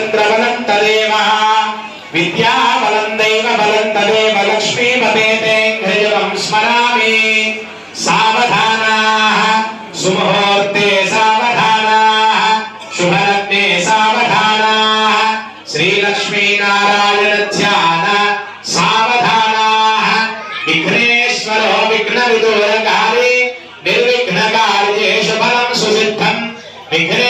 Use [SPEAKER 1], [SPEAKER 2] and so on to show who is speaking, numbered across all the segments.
[SPEAKER 1] చంద్రబలం తదేవ విద్యాబలం దైవ బలం తదేవ లక్ష్మీపతే ఘ్రజవం స్మరామి సావధానా సుముహూర్తే సావధానా శుభరత్నే సావధానా శ్రీలక్ష్మీనారాయణ ధ్యాన సావధానా విఘ్నేశ్వరో విఘ్న విఘ్నవిదూరకారి నిర్విఘ్నకార్యేషు ఫలం సుసిద్ధం విఘ్నే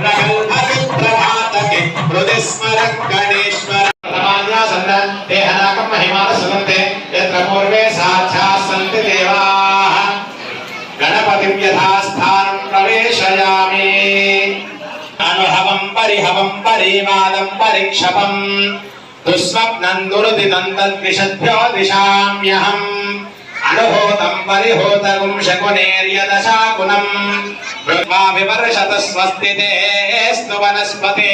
[SPEAKER 1] ప్రగల్భతి ప్రభాతకే హృది స్మరం గణేశ్వర ప్రమాణ్యాసన్న దేహనాకం మహిమాన సుగంతే యత్ర పూర్వే సాధ్యాः సంతి దేవాः గణపతిం యథాస్థానం ప్రవేశయామి అనుహవం పరిహవం పరివాదం పరిక్షపం దుస్వప్నం దురుదితం తద్విషద్భ్యో దిశామ్యహం అనుహూతం పరిహూతగుం శకునేర్యదశాకులం బ్రహ్మా వివర్షత స్వస్తి స్తు వనస్పతే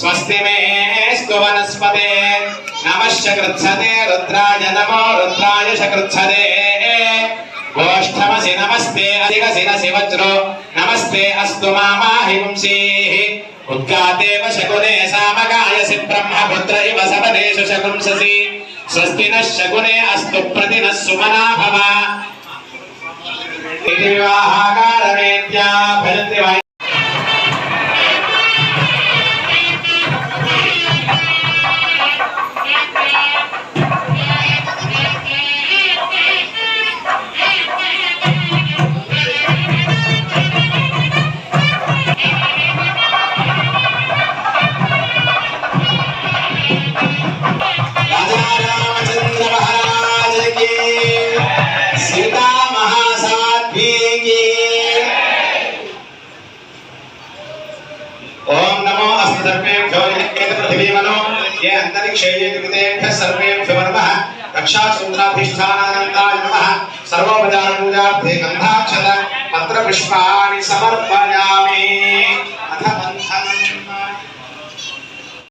[SPEAKER 1] స్వస్తి మేస్తు వనస్పతే నమశ్చ కృత్సతే రుద్రాయ నమో రుద్రాయ శకృత్సతే గోష్ఠమసి నమస్తే అధిగసినసి వజ్రో నమస్తే అస్తు మామాహి వంశీః ఉద్గాదేవ శకునే సామగాయసి బ్రహ్మపుత్ర ఇవ సపదేషు శకుంససి స్వస్తి నః శకునే అస్తు ప్రతినః సుమనా భవ ఇది వివాహాకారమేత్యా భజంతి వై यज्ञेत पृथिवीमनो ये अंतरिक्षे ये कृतेभ्यः सर्वेभ्यो नमः। रक्षासूत्राधिष्ठानानन्ताय नमः। सर्वोपचार गन्धाक्षत पत्रपुष्पाणि समर्पयामि।